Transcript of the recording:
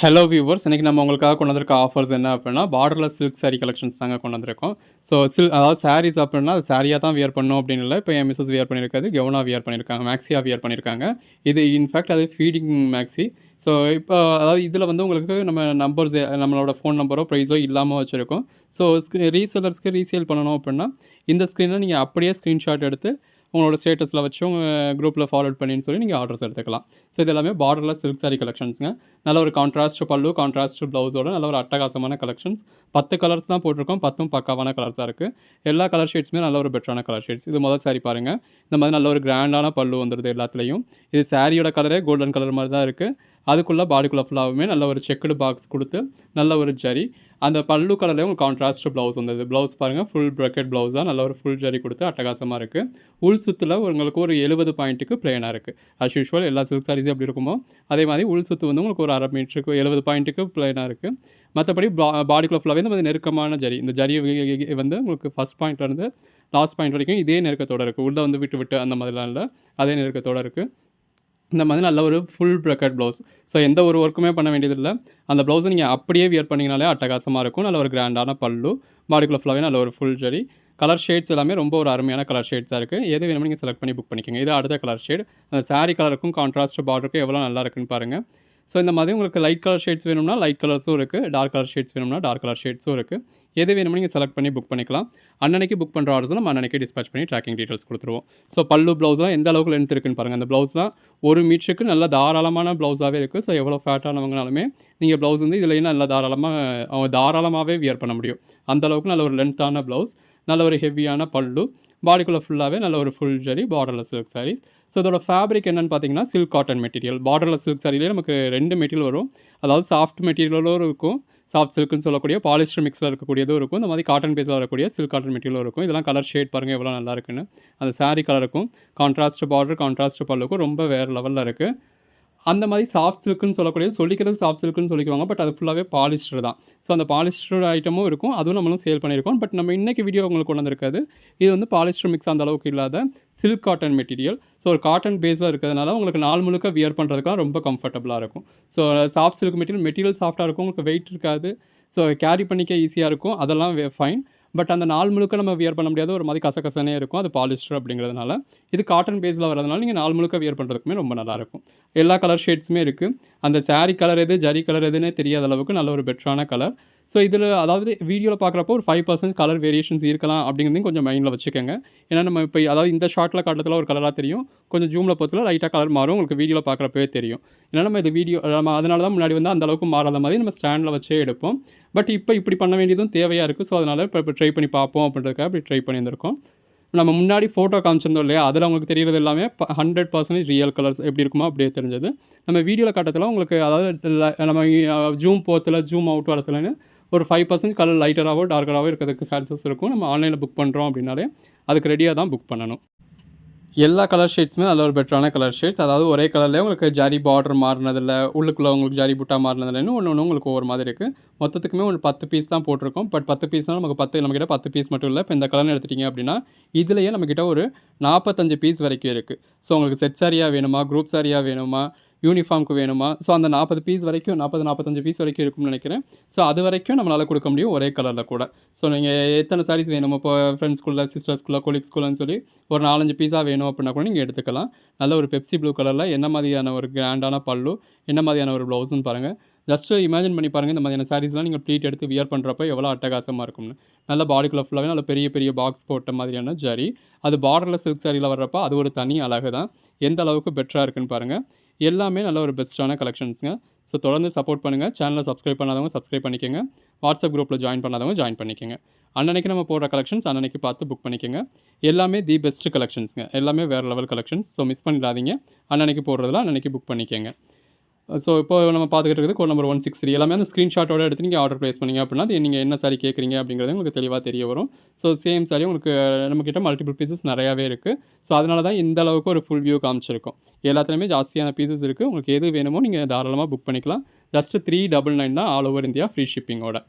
Hello viewers இன்றைக்கி நம்ம உங்களுக்காக கொண்டு வந்திருக்க ஆஃபர்ஸ் என்ன அப்படின்னா பார்டரில் சில்க் சாரீ கலெக்ஷன்ஸ் தாங்க கொண்டு வந்திருக்கோம் ஸோ சில் அதாவது சாரீஸ் அப்படின்னா அது சாரியாக தான் வியர் பண்ணோம் அப்படின்னு இல்லை. இப்போ என் மிஸ்ஸஸ் வியர் பண்ணியிருக்காது கெவனாக வியர் பண்ணியிருக்காங்க மேக்ஸியாக வியர் பண்ணியிருக்காங்க. இது இன்ஃபேக்ட் அது ஃபீடிங் மேக்ஸி ஸோ இப்போ அதாவது இதில் வந்து உங்களுக்கு நம்ம நம்பர்ஸ் நம்மளோட ஃபோன் நம்பரோ ப்ரைஸோ இல்லாமல் வச்சுருக்கோம். ஸோ ரீசெலர்ஸ்க்கு ரீசேல் பண்ணணும் அப்படின்னா இந்த ஸ்க்ரீனை நீங்கள் அப்படியே ஸ்க்ரீன்ஷாட் எடுத்து உங்களோட ஸ்டேட்டஸில் வச்சு உங்கள் குரூப்பில் ஃபார்வர்ட் பண்ணின்னு சொல்லி நீங்கள் ஆர்டர்ஸ் எடுத்துக்கலாம். ஸோ இது எல்லாமே பார்டரில் சில்க் சாரி கலெக்ஷன்ஸுங்க நல்ல ஒரு கான்ட்ராஸ்ட் பல்லு கான்ட்ராஸ்ட் ப்ளவுஸோட நல்ல ஒரு அட்டகாசமான கலெக்ஷன்ஸ் பத்து கலர்ஸ் தான் போட்டிருக்கோம். பத்தும் பக்காவான கலர்ஸாக இருக்குது எல்லா கலர் ஷேட்ஸுமே நல்ல ஒரு பெட்டரான கலர் ஷேட்ஸ் இது முதல் சாரி பாருங்கள் இந்த மாதிரி நல்ல ஒரு கிராண்டான பல்லு வந்துடுது எல்லாத்துலேயும். இது சாரியோட கலரே கோல்டன் கலர் மாதிரி தான் இருக்குது அதுக்குள்ளே பாடிக்குள்ளே ஃபுல்லாகவுமே நல்ல ஒரு செக்குடு பாக்ஸ் கொடுத்து நல்ல ஒரு ஜரி அந்த பல்லு கலர்லேயே உங்களுக்கு கான்ட்ராஸ்ட் ப்ளவுஸ் வந்தது. ப்ளவுஸ் பாருங்கள் ஃபுல் ப்ரக்கெட் ப்ளவுஸ் தான் நல்ல ஒரு ஃபுல் ஜரி கொடுத்து அட்டகாசமாக இருக்குது உள் சுத்தில் உங்களுக்கு ஒரு எழுபது பாயிண்ட்டுக்கு பிளேனாக இருக்குது அஸ் யூஷுவல் எல்லா சில்க் சாரீஸும் எப்படி இருக்குமோ அதே மாதிரி உள் சுத்து வந்து உங்களுக்கு ஒரு அரை மீட்டருக்கு எழுபது பாயிண்ட்டுக்கு பிளேனாக இருக்குது மற்றபடி பாடிக்குள்ளே ஃபுல்லாகவே இந்த மாதிரி நெருக்கமான ஜரி இந்த ஜரி வந்து உங்களுக்கு ஃபஸ்ட் பாயிண்ட்லேருந்து லாஸ்ட் பாயிண்ட் வரைக்கும் இதே நெருக்கத்தோடு இருக்குது உள்ளே வந்து விட்டு விட்டு அந்த மாதிரிலாம் இல்லை அதே நெருக்கத்தோடு இருக்குது இந்த மாதிரி நல்ல ஒரு ஃபுல் ப்ரக்கட் ப்ளவுஸ் ஸோ எந்த ஒரு ஒர்க்குமே பண்ண வேண்டியதில்லை. அந்த ப்ளவுஸை நீங்கள் அப்படியே வியர் பண்ணிங்கனாலே அட்டகாசமாக இருக்கும். நல்ல ஒரு கிராண்டான பல்லு பாடிக்குள்ள ஃபுல்லாகவே நல்ல ஒரு ஃபுல் ஜரி கலர் ஷேட்ஸ் எல்லாமே ரொம்ப ஒரு அருமையான கலர் ஷேட்ஸாக இருக்குது எது வேணுமோ நீங்கள் செலக்ட் பண்ணி புக் பண்ணிக்கோங்க. இது அடுத்த கலர் ஷேட் அந்த சாரீ கலருக்கும் கான்ட்ராஸ்ட் பார்டருக்கும் எவ்வளோ நல்லா இருக்குன்னு பாருங்கள் ஸோ இந்த மாதிரி உங்களுக்கு லைட் கலர் ஷேட்ஸ் வேணும்னா லைட் கலர்ஸும் இருக்குது டார்க் கலர் ஷேட்ஸ் வேணும்னா டார்க் கலர் ஷேட்ஸும் இருக்குது எது வேணுமோ நீங்கள் செலக்ட் பண்ணி புக் பண்ணிக்கலாம். அன்னன்னைக்கு புக் பண்ணுற ஆர்டர்ஸ் நம்ம அன்னன்னைக்கு டிஸ்பேச் பண்ணி ட்ராக்கிங் டீட்டெயில்ஸ் கொடுத்துருவோம். ஸோ பல்லு ப்ளவுஸ்லாம் எந்த அளவுக்கு லென்த் இருக்குன்னு பாருங்கள் அந்த ப்ளவுஸ்லாம் ஒரு மீட்டருக்கு நல்ல தாராளமான ப்ளவுஸாகவே இருக்குது ஸோ எவ்வளோ ஃபேட்டானவங்கனாலுமே நீங்கள் ப்ளவுஸ் வந்து இதுலேயும் நல்லா தாராளமாக அவங்க தாராளமாகவே வியர் பண்ண முடியும். அந்த அளவுக்கு நல்ல ஒரு லென்த்தான ப்ளவுஸ் நல்ல ஒரு ஹெவியான பல்லு பாடிக்குள்ளே ஃபுல்லாகவே நல்ல ஒரு full zari borderless saris so இதோட ஃபேப்ரிக் என்னென்னு பார்த்தீங்கன்னா சில்க் காட்டன் மெட்டீரியல் பார்டரில் சில்க் சாரிலே நமக்கு ரெண்டு மெட்டீரியல் வரும். அதாவது சாஃப்ட் மெட்டீரியலும் இருக்கும். சாஃப்ட் சில்க்குன்னு சொல்லக்கூடிய பாலிஸ்டர் மிக்ஸில் இருக்கக்கூடியதும் இருக்கும். இந்த மாதிரி காட்டன் பேஸில் வரக்கூடிய சில்க் காட்டன் மெட்டீரியலும் இருக்கும். இதெல்லாம் கலர் ஷேட் பாருங்கள் எவ்வளோ நல்லா இருக்குன்னு. அந்த சாரீ கலருக்கும் கான்ட்ராஸ்ட் பார்டர் கான்ட்ராஸ்ட் பல்லுக்கும் ரொம்ப வேறு லெவலில் இருக்குது அந்த மாதிரி சாஃப்ட் சில்க்குன்னு சொல்லக்கூடியது சொல்லிக்கிறது சாஃப்ட் சில்க்குன்னு சொல்லிக்குவாங்க. பட் அது ஃபுல்லாகவே பாலிஸ்டர் தான். ஸோ அந்த பாலிஸ்டர் ஐட்டமும் இருக்கும். அதுவும் நம்மளும் சேல் பண்ணியிருக்கோம். பட் நம்ம இன்றைக்கி வீடியோ உங்களுக்கு கொண்டு வந்திருக்காது இது வந்து பாலிஸ்டர் மிக்ஸ் அந்த அளவுக்கு இல்லாத சில்க் காட்டன் மெட்டீரியல் ஸோ ஒரு காட்டன் பேஸாக இருக்கிறதுனால உங்களுக்கு நாள் முழுக்க வியர் பண்ணுறதுக்குலாம் ரொம்ப கம்ஃபர்டபுளாக இருக்கும். So soft silk material material சாஃப்ட்டாக இருக்கும். உங்களுக்கு வெயிட் இருக்காது. ஸோ கேரி பண்ணிக்க ஈஸியாக இருக்கும். அதெல்லாம் ஃபைன் பட் அந்த நாள் முழுக்க நம்ம வியர் பண்ண முடியாத ஒரு மாதிரி கசகசனே இருக்கும். அது பாலிஸ்டர் அப்படிங்கிறதுனால. இது காட்டன் பேஸில் வரதுனால நீங்கள் நாள் முழுக்க வியர் பண்ணுறதுக்குமே ரொம்ப நல்லாயிருக்கும் எல்லா கலர் ஷேட்ஸுமே இருக்குது அந்த saree கலர் எது ஜரி கலர் எதுன்னே தெரியாத அளவுக்கு நல்ல ஒரு பெட்டரான கலர் ஸோ இதில் அதாவது வீடியோவில் பார்க்குறப்போ ஒரு ஃபைவ் பர்சன்ட் கலர் வேரியேஷன்ஸ் இருக்கலாம் அப்படிங்கிறதையும் கொஞ்சம் மைண்டில் வச்சுக்கோங்க. ஏன்னா நம்ம இப்போ அதாவது இந்த ஷார்ட்டில் காட்டத்தில் ஒரு கலராக தெரியும். கொஞ்சம் ஜூமில் பொறுத்துல லைட்டாக கலர் மாறும். உங்களுக்கு வீடியோவில் பார்க்குறப்பவே தெரியும். ஏன்னா நம்ம இது வீடியோ நம்ம அதனால தான் முன்னாடி வந்து அந்த அளவுக்கு மாறாத மாதிரி நம்ம ஸ்டாண்டில் வச்சே எடுப்போம். பட் இப்போ இப்படி பண்ண வேண்டியதும் தேவையாக இருக்குது ஸோ அதனால் இப்போ இப்போ ட்ரை பண்ணி பார்ப்போம் அப்படின்றதுக்காக இப்படி ட்ரை பண்ணியிருந்திருக்கோம். நம்ம முன்னாடி ஃபோட்டோ காமிச்சிருந்தோம் இல்லையா? அதில் உங்களுக்கு தெரிகிறது எல்லாமே ஹண்ட்ரட் பர்சன்டேஜ் ரியல் கலர்ஸ் எப்படி இருக்குமோ அப்படியே தெரிஞ்சது. நம்ம வீடியோவில் காட்டத்தில் உங்களுக்கு அதாவது நம்ம ஜூம் போத்தில் ஜூம் அவுட் வரத்துலன்னு ஒரு ஃபைவ் பர்சன்ட் கலர் லைட்டராகவோ டார்க்கராகவோ இருக்கிறதுக்கு சான்சஸ் இருக்கும். நம்ம ஆன்லைனில் புக் பண்ணுறோம் அப்படின்னாலே அதுக்கு ரெடியாக தான் புக் பண்ணணும். எல்லா கலர் ஷேட்ஸுமே நல்ல ஒரு பெட்டரான கலர் ஷேட்ஸ் அதாவது ஒரே கலர்லேயே உங்களுக்கு ஜாரி பார்டர் மாறினதில்ல உள்ளுக்குள்ளே உங்களுக்கு ஜாரி புட்டா மாறினதில்லன்னு ஒன்று ஒன்று உங்களுக்கு ஒவ்வொரு மாதிரி இருக்குது மொத்தத்துக்குமே ஒரு பத்து பீஸ் தான் போட்டிருக்கோம். பட் பத்து பீஸ்னால் நமக்கு பத்து நம்மக்கிட்ட பத்து பீஸ் மட்டும் இல்லை. இப்போ இந்த கலர்னு எடுத்துட்டிங்க அப்படின்னா இதுலேயே நம்மக்கிட்ட ஒரு நாற்பத்தஞ்சு பீஸ் வரைக்கும் இருக்குது ஸோ உங்களுக்கு செட் சாரியாக வேணுமா குரூப் சாரியாக வேணுமா யூனிஃபார்முக்கு வேணுமா? ஸோ அந்த நாற்பது பீஸ் வரைக்கும் நாற்பது நாற்பத்தஞ்சு பீஸ் வரைக்கும் இருக்கும்னு நினைக்கிறேன். ஸோ அது வரைக்கும் நம்மளால் கொடுக்க முடியும் ஒரே கலரில் கூட. ஸோ நீங்கள் எத்தனை சாரீஸ் வேணும் இப்போ ஃப்ரெண்ட்ஸ்குள்ளே சிஸ்டர்ஸ்குள்ளே கொலீக்ஸ்குள்ளன்னு சொல்லி ஒரு நாலஞ்சு பீஸாக வேணும் அப்படின்னா கூட நீங்கள் எடுத்துக்கலாம். நல்ல ஒரு பெப்சி ப்ளூ கலரில் என்ன மாதிரியான ஒரு கிராண்டான பல்லு என்ன மாதிரியான ஒரு ப்ளவுஸ்னு பாருங்கள் ஜஸ்ட் இமேஜின் பண்ணி பாருங்கள் இந்த மாதிரியான சாரீஸ்லாம் நீங்கள் ப்ளீட் எடுத்து வியர் பண்ணுறப்ப எவ்வளோ அட்டகாசமாக இருக்கும்னு. நல்ல பாடிக்குள்ள ஃபுல்லாகவே நல்ல பெரிய பெரிய பாக்ஸ் போட்ட மாதிரியான ஜரி அது பார்டரில் சில்க் சாரியில் வர்றப்ப அது ஒரு தனி அழகு தான். எந்த அளவுக்கு பெட்டராக இருக்குன்னு பாருங்கள் எல்லாமே நல்ல ஒரு பெஸ்ட்டான கலெக்ஷன்ஸுங்க. ஸோ தொடர்ந்து சப்போர்ட் பண்ணுங்கள் சேனலை சப்ஸ்கிரைப் பண்ணாதவங்க சப்ஸ்கிரைப் பண்ணிக்கோங்க. வாட்ஸ்அப் குரூப்பில் ஜாயின் பண்ணாதவங்க ஜாயின் பண்ணிக்கோங்க. அன்னன்னைக்கு நம்ம போடுற கலெக்ஷன்ஸ் அன்னன்னைக்கு பார்த்து புக் பண்ணிக்கோங்க. எல்லாமே தி பெஸ்ட் கலெக்ஷன்ஸுங்க எல்லாமே வேறு லெவல் கலெக்ஷன்ஸ் ஸோ மிஸ் பண்ணிடாதீங்க. அன்னன்னைக்கு போடுறதுல அன்னன்னைக்கு புக் பண்ணிக்கோங்க. ஸோ இப்போ நம்ம பார்த்துக்கிட்டு இருக்குது code number one six three எல்லாமே அந்த ஸ்க்ரீன்ஷாட்டோட எடுத்து நீங்கள் ஆர்டர் ப்ளேஸ் பண்ணிங்க அப்படின்னா அது நீங்கள் என்ன சாரி கேட்குறீங்க அப்படிங்கிறது உங்களுக்கு தெளிவாக தெரிய வரும். ஸோ சேம் சாரி உங்களுக்கு நம்மக்கிட்ட மல்டிபிள் பீசஸ் நிறையாவே இருக்குது ஸோ அதனால தான் இந்த அளவுக்கு ஒரு ஃபுல் வியூ காமிச்சிருக்கும். எல்லாத்துலேயுமே ஜாஸ்தியான பீசஸ் இருக்குது உங்களுக்கு எது வேணுமோ நீங்கள் தாராளமாக புக் பண்ணிக்கலாம். ஜஸ்ட் த்ரீ டபுள் நைன் தான் ஆல் ஓவர் இந்தியா ஃப்ரீ ஷிப்பிங்கோட